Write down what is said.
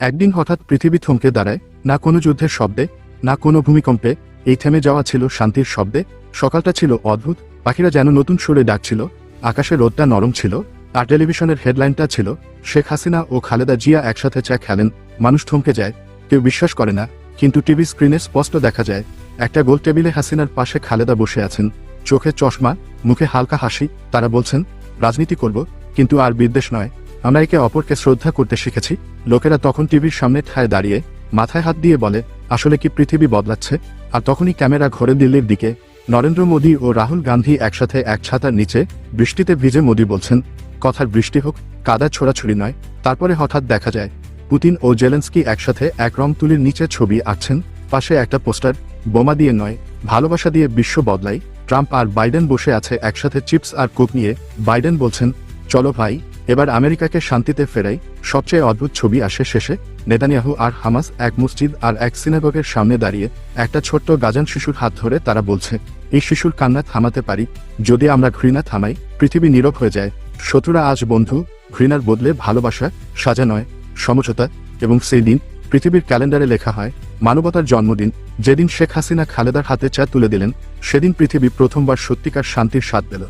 একদিন হঠাৎ পৃথিবী থমকে দাঁড়ায়, না কোনো যুদ্ধের শব্দে, না কোনো ভূমিকম্পে, এই থেমে যাওয়া ছিল শান্তির শব্দে, সকালটা ছিল অদ্ভুত, পাখিরা যেন নতুন সুরে ডাকছিল, আকাশে রোদটা নরম ছিল, আর টেলিভিশনের হেডলাইনটা ছিল, শেখ হাসিনা ও খালেদা জিয়া একসাথে চা খেলেন, মানুষ থমকে যায়, কেউ বিশ্বাস করে না, কিন্তু টিভি স্ক্রিনে স্পষ্ট দেখা যায়, একটা গোল টেবিলে হাসিনার পাশে খালেদা বসে আছেন, চোখে চশমা, মুখে হালকা হাসি, তারা বলছেন, রাজনীতি করব, কিন্তু আর বিদ্বেষ নয়। আমরা একে অপরকে শ্রদ্ধা করতে শিখেছি। লোকেরা তখন টিভির সামনে ঠায় দাঁড়িয়ে মাথায় হাত দিয়ে বলে, আসলে কি পৃথিবী বদলাচ্ছে? আর তখনই ক্যামেরা ঘরে দিল্লির দিকে। নরেন্দ্র মোদী ও রাহুল গান্ধী একসাথে এক ছাতার নিচে বৃষ্টিতে ভিজে মোদী বলছেন, কথার বৃষ্টি হোক, কাদা ছোড়াছুড়ি নয়। তারপরে হঠাৎ দেখা যায়, পুতিন ও জেলেন্সকি একসাথে এক রং তুলির নিচে ছবি আঁকছেন। পাশে একটা পোস্টার, বোমা দিয়ে নয়, ভালোবাসা দিয়ে বিশ্ব বদলাই। ট্রাম্প আর বাইডেন বসে আছে একসাথে চিপস আর কোক নিয়ে। বাইডেন বলছেন, চলো ভাই এবার আমেরিকাকে শান্তিতে ফেরাই সবচেয়ে অদ্ভুত ছবি আসে শেষে, নেতানিয়াহু আর হামাস এক মসজিদ আর এক সিনাগগের সামনে দাঁড়িয়ে একটা ছোট্ট গাজান শিশুর হাত ধরে তারা বলছে, এই শিশুর কান্না থামাতে পারি, যদি আমরা ঘৃণা থামাই, পৃথিবী নীরব হয়ে যায়। শত্রুরা আজ বন্ধু, ঘৃণার বদলে ভালোবাসা, সাজা নয়, সমঝোতা এবং সেই দিন পৃথিবীর ক্যালেন্ডারে লেখা হয়, মানবতার জন্মদিন। যেদিন শেখ হাসিনা খালেদার হাতে চা তুলে দিলেন, সেদিন পৃথিবী প্রথমবার সত্যিকার শান্তির স্বাদ পেল।